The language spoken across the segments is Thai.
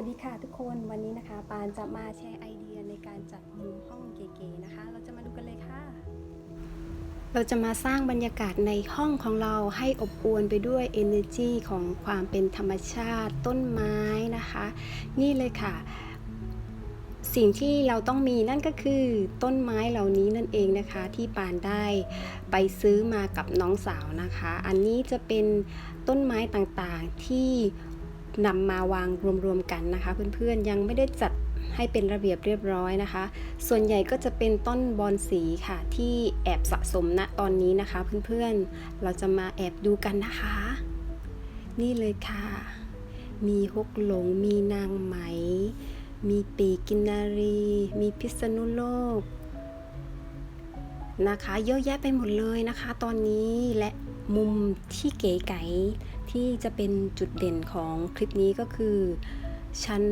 วัสดีค่ะทุกคนวันนี้นะคะ ปานจะมาแชร์ไอเดียในการจัดมุมห้องเก๋ๆนะคะ เราจะมาดูกันเลยค่ะ เราจะมาสร้างบรรยากาศในห้องของเราให้อบอวลไปด้วย energy ของความเป็นธรรมชาติต้นไม้นะคะ นี่เลยค่ะ สิ่งที่เราต้องมีนั่นก็คือต้นไม้เหล่านี้นั่นเองนะคะ ที่ปานได้ไปซื้อมากับน้องสาวนะคะ อันนี้จะเป็นต้นไม้ต่างๆที่ นำมาวางรวมๆกันนะคะ เพื่อนๆยังไม่ได้จัดให้เป็นระเบียบเรียบร้อยนะคะ ส่วนใหญ่ก็จะเป็นต้นบอนสีค่ะ ที่แอบสะสมณตอนนี้นะคะ เพื่อนๆเราจะมาแอบดูกันนะคะ นี่เลยค่ะ มีฮกหลง มีนางไหม มีปีกินนารี มีพิษณุโลกนะคะ เยอะแยะไปหมดเลยนะคะ ตอนนี้และ มุมที่เก๋ไก๋ที่จะเป็นจุดเด่นของคลิปนี้ก็คือ ชั้น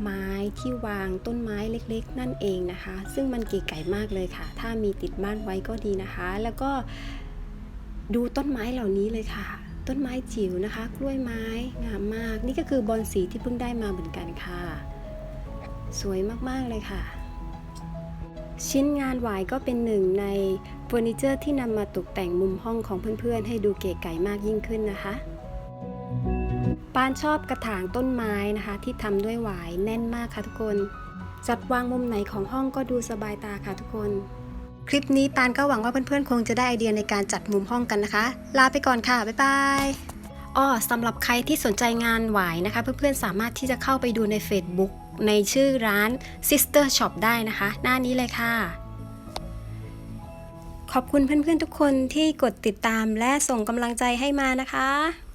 ไม้ที่วางต้นไม้เล็กๆ นั่นเองนะคะ ซึ่งมันเก๋ไก๋มากเลยค่ะ ถ้ามีติดบ้านไว้ก็ดีนะคะ แล้วก็ดูต้นไม้เหล่านี้เลยค่ะ ต้นไม้จิ๋วนะคะ กล้วยไม้งามมาก นี่ก็คือบอนสีที่เพิ่งได้มาเหมือนกันค่ะ สวยมากๆเลยค่ะ ชิ้นงานหวายก็เป็นหนึ่งในเฟอร์นิเจอร์ที่นำมาตกแต่งมุมห้องของเพื่อนๆ ให้ดูเก๋ไก๋มากยิ่งขึ้นนะคะปานชอบกระถางต้นไม้นะคะ ที่ทำด้วยหวายแน่นมากค่ะทุกคน จัดวางมุมไหนของห้องก็ดูสบายตาค่ะทุกคน คลิปนี้ปานก็หวังว่าเพื่อนๆ คงจะได้ไอเดียในการจัดมุมห้องกันนะคะ ลาไปก่อนค่ะ บ๊ายบายอ้อสำหรับใครที่สนใจงานหวายนะคะ เพื่อนๆสามารถที่จะเข้าไปดูใน Facebook ในชื่อร้าน Sister Shop ได้นะคะ หน้านี้เลยค่ะ ขอบคุณเพื่อนๆทุกคนที่กดติดตามและส่งกำลังใจให้มานะคะ